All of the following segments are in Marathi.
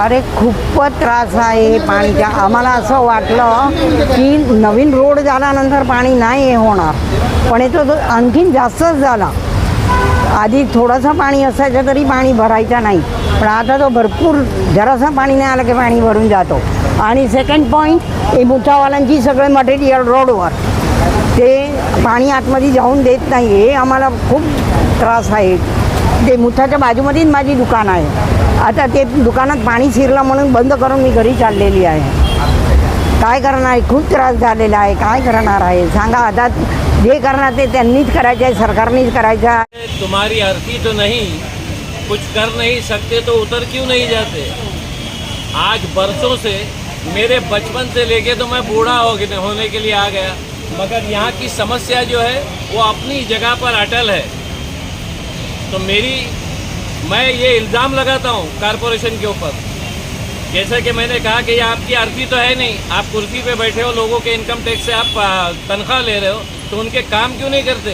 अरे खूपच त्रास आहे पाणीचा आम्हाला असं वाटलं की नवीन रोड झाल्यानंतर पाणी नाही होणार. पण तो तो आणखीन जास्तच झाला. आधी थोडंसं पाणी असायचं तरी पाणी भरायचं नाही. पण आता तो भरपूर जरासं पाणी नाही आलं की पाणी भरून जातो. आणि सेकंड पॉईंट हे मुठावाल्यांची सगळे मटेरियल रोडवर ते पाणी आतमध्ये जाऊन देत नाही हे आम्हाला खूप त्रास आहे. ते मुठाच्या बाजूमध्येच माझी दुकान आहे. आता ते दुकानात पाणी शिरलं म्हणून बंद करून मी घरी चाललेली आहे. काय करणार आहे? खूप त्रास झालेला आहे. काय करणार आहे? सांगा. आता जे करणार ते त्यांनीच करायचं आहे सरकारनेच करायचं आहे. तुम्हारी अर्थी तो नाही। कुछ कर नहीं सकते तो उतर क्यों नहीं जाते? आज बरसों से मेरे बचपन से लेके तो मैं बूढ़ा हो होने के लिए आ गया। मगर यहाँ की समस्या जो है, वो अपनी जगह पर अटल है। तो मेरी मैं ये इल्ज़ाम लगाता हूँ कारपोरेशन के ऊपर। जैसा कि मैंने कहा कि ये आपकी आरती तो है नहीं। आप कुर्सी पे बैठे हो, लोगों के इनकम टैक्स से आप तनख्वाह ले रहे हो तो उनके काम क्यों नहीं करते?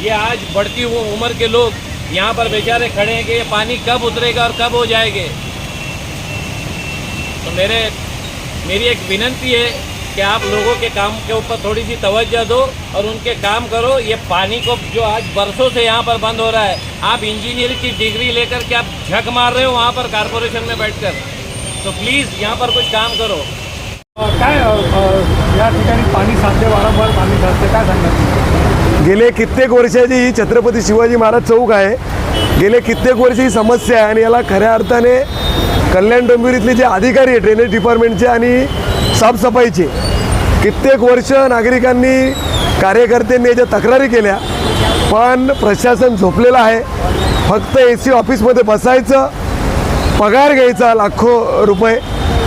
ये आज बढ़ती हुई उम्र के लोग यहाँ पर बेचारे खड़े हैं कि ये पानी कब उतरेगा और कब हो जाएँगे? तो मेरे मेरी एक विनंती है कि आप लोगों के काम के ऊपर थोड़ी सी तवज्जो दो और उनके काम करो। ये पानी को जो आज बरसों से यहाँ पर बंद हो रहा है आप इंजीनियरिंग की डिग्री लेकर के आप झक मार रहे हो वहाँ पर कारपोरेशन में बैठकर। तो प्लीज़ यहाँ पर कुछ काम करो। काय या ठिकाणी पाणी साचते वारंवार पाणी साचते काय सांगणार गेले कित्येक वर्षाची ही छत्रपती शिवाजी महाराज चौक आहे. गेले कित्येक वर्ष ही समस्या आहे आणि याला खऱ्या अर्थाने कल्याण डोंबिवलीतले जे अधिकारी आहे ड्रेनेज डिपार्टमेंटचे आणि साफसफाईचे कित्येक वर्ष नागरिकांनी कार्यकर्त्यांनी याच्या तक्रारी केल्या पण प्रशासन झोपलेलं आहे. फक्त ए सी ऑफिसमध्ये बसायचं पगार घ्यायचा लाखो रुपये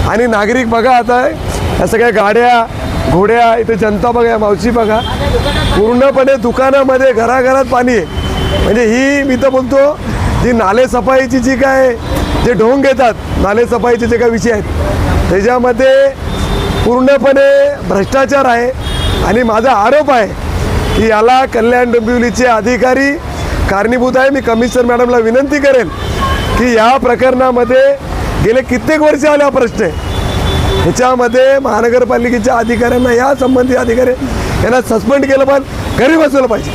आणि नागरिक बघा आता या सगळ्या गाड्या घोड्या इथे जनता बघा मावशी बघा पूर्णपणे दुकानामध्ये घराघरात पाणी आहे. म्हणजे ही मी तर बोलतो जी नाले सफाईची जी काय जे ढोंग घेतात नाले सफाईचे जे काय विषय आहेत त्याच्यामध्ये पूर्णपणे भ्रष्टाचार आहे. आणि माझा आरोप आहे की याला कल्याण डोंबिवलीचे अधिकारी कारणीभूत आहे मी कमिशनर मॅडमला विनंती करेन की या प्रकरणामध्ये गेले कित्येक वर्ष आले हा प्रश्न आहे. ह्याच्यामध्ये महानगरपालिकेच्या अधिकाऱ्यांना या संबंधी अधिकारी यांना सस्पेंड केलं पण घरी बसवलं पाहिजे.